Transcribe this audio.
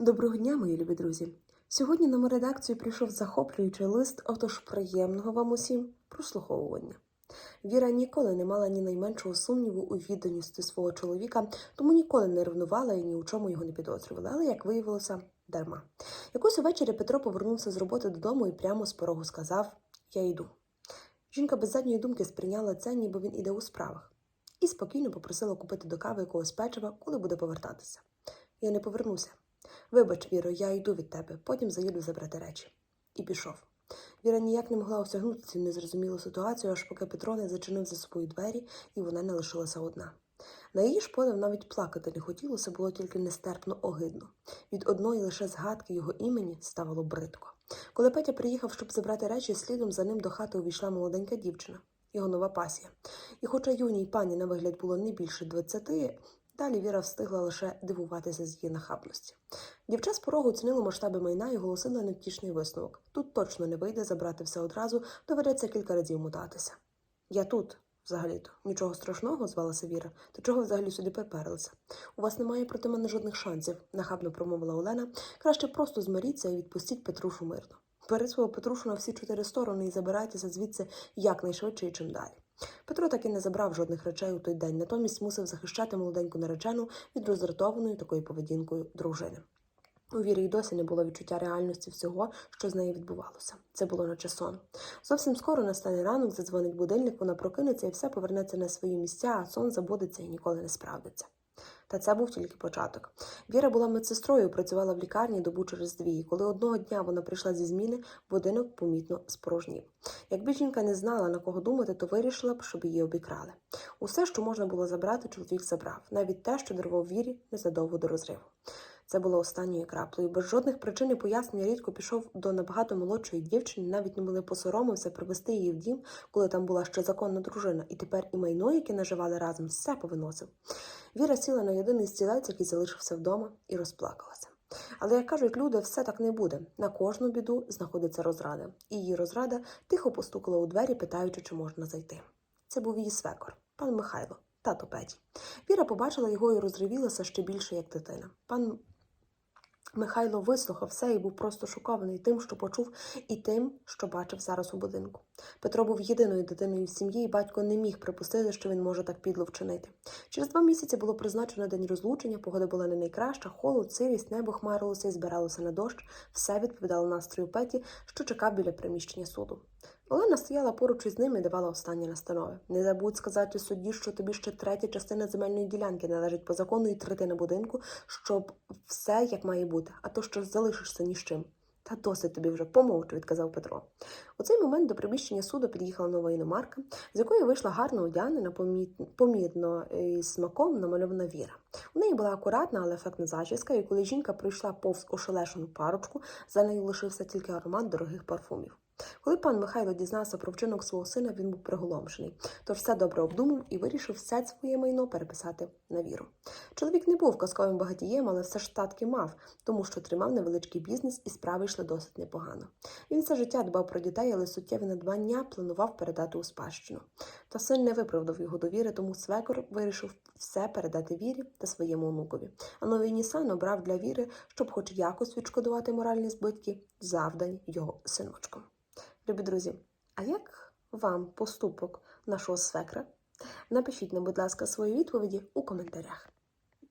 Доброго дня, мої любі друзі! Сьогодні на мою редакцію прийшов захоплюючий лист, отож приємного вам усім прослуховування. Віра ніколи не мала ні найменшого сумніву у відданості свого чоловіка, тому ніколи не ревнувала і ні у чому його не підозрювала. Але, як виявилося, дарма. Якось увечері Петро повернувся з роботи додому і прямо з порогу сказав: Я йду. Жінка без задньої думки сприйняла це, ніби він іде у справах, і спокійно попросила купити до кави якогось печива, коли буде повертатися. Я не повернуся. Вибач, Віро, я йду від тебе, потім заїду забрати речі. І пішов. Віра ніяк не могла осягнути цю незрозумілу ситуацію, аж поки Петро не зачинив за собою двері, і вона не лишилася одна. На її ж подив навіть плакати не хотілося, було тільки нестерпно огидно. Від одної лише згадки його імені ставало бридко. Коли Петя приїхав, щоб забрати речі, слідом за ним до хати увійшла молоденька дівчина, його нова пасія. І хоча юній пані на вигляд було не більше двадцяти, Далі Віра встигла лише дивуватися з її нахабності. Дівча з порогу оцінила масштаби майна і оголосила невтішний висновок. Тут точно не вийде забрати все одразу, доведеться кілька разів мутатися. Я тут, взагалі-то, нічого страшного, звалася Віра. То чого взагалі сюди приперлися? У вас немає проти мене жодних шансів, нахабно промовила Олена. Краще просто змиріться і відпустіть Петрушу мирно. Бери свого Петрушу на всі чотири сторони і забирайтеся звідси якнайшвидше і чим далі. Петро таки не забрав жодних речей у той день, натомість мусив захищати молоденьку наречену від роздратованої такою поведінкою дружини. У Вірі й досі не було відчуття реальності всього, що з нею відбувалося. Це було наче сон. Зовсім скоро настане ранок, задзвонить будильник, вона прокинеться і все повернеться на свої місця, а сон забудеться і ніколи не справдиться. Та це був тільки початок. Віра була медсестрою, працювала в лікарні добу через дві. І коли одного дня вона прийшла зі зміни, будинок помітно спорожнів. Якби жінка не знала на кого думати, то вирішила б, щоб її обікрали. Усе, що можна було забрати, чоловік забрав, навіть те, що дарував вірі незадовго до розриву. Це було останньою краплею. Без жодних причин і пояснень рідко пішов до набагато молодшої дівчини, навіть не були посоромився привезти її в дім, коли там була ще законна дружина, і тепер і майно, яке наживали разом, все повиносив. Віра сіла на єдиний стілець, який залишився вдома, і розплакалася. Але, як кажуть люди, все так не буде. На кожну біду знаходиться розрада. І її розрада тихо постукала у двері, питаючи, чи можна зайти. Це був її свекор, пан Михайло, тато Петі. Віра побачила його і розривілася ще більше, як дитина. Пан Михайло вислухав все і був просто шокований тим, що почув, і тим, що бачив зараз у будинку. Петро був єдиною дитиною в сім'ї, і батько не міг припустити, що він може так підло вчинити. Через два місяці було призначено день розлучення, погода була не найкраща, холод, сирість, небо хмарилося і збиралося на дощ. Все відповідало настрою Петі, що чекав біля приміщення суду. Олена стояла поруч із ним і давала останні настанови. Не забудь сказати судді, що тобі ще третя частина земельної ділянки належить по закону і третина будинку, щоб все як має бути, а то що залишишся ні з чим. Та досить тобі вже помовчу, відказав Петро. У цей момент до приміщення суду під'їхала нова іномарка, з якої вийшла гарно одягнена, помітно із смаком намальована віра. У неї була акуратна, але ефектна зачіска, і коли жінка прийшла повз ошелешену парочку, за нею лишився тільки аромат дорогих парфумів. Коли пан Михайло дізнався про вчинок свого сина, він був приголомшений, тож все добре обдумав і вирішив все своє майно переписати на віру. Чоловік не був казковим багатієм, але все ж татки мав, тому що тримав невеличкий бізнес і справи йшли досить непогано. Він все життя дбав про дітей, але суттєві надбання планував передати у спадщину. Та син не виправдав його довіри, тому свекор вирішив все передати вірі та своєму онукові. А новий Нісан обрав для віри, щоб хоч якось відшкодувати моральні збитки, завдані його синочком. Любі друзі, а як вам поступок нашого свекра? Напишіть нам, будь ласка, свої відповіді у коментарях.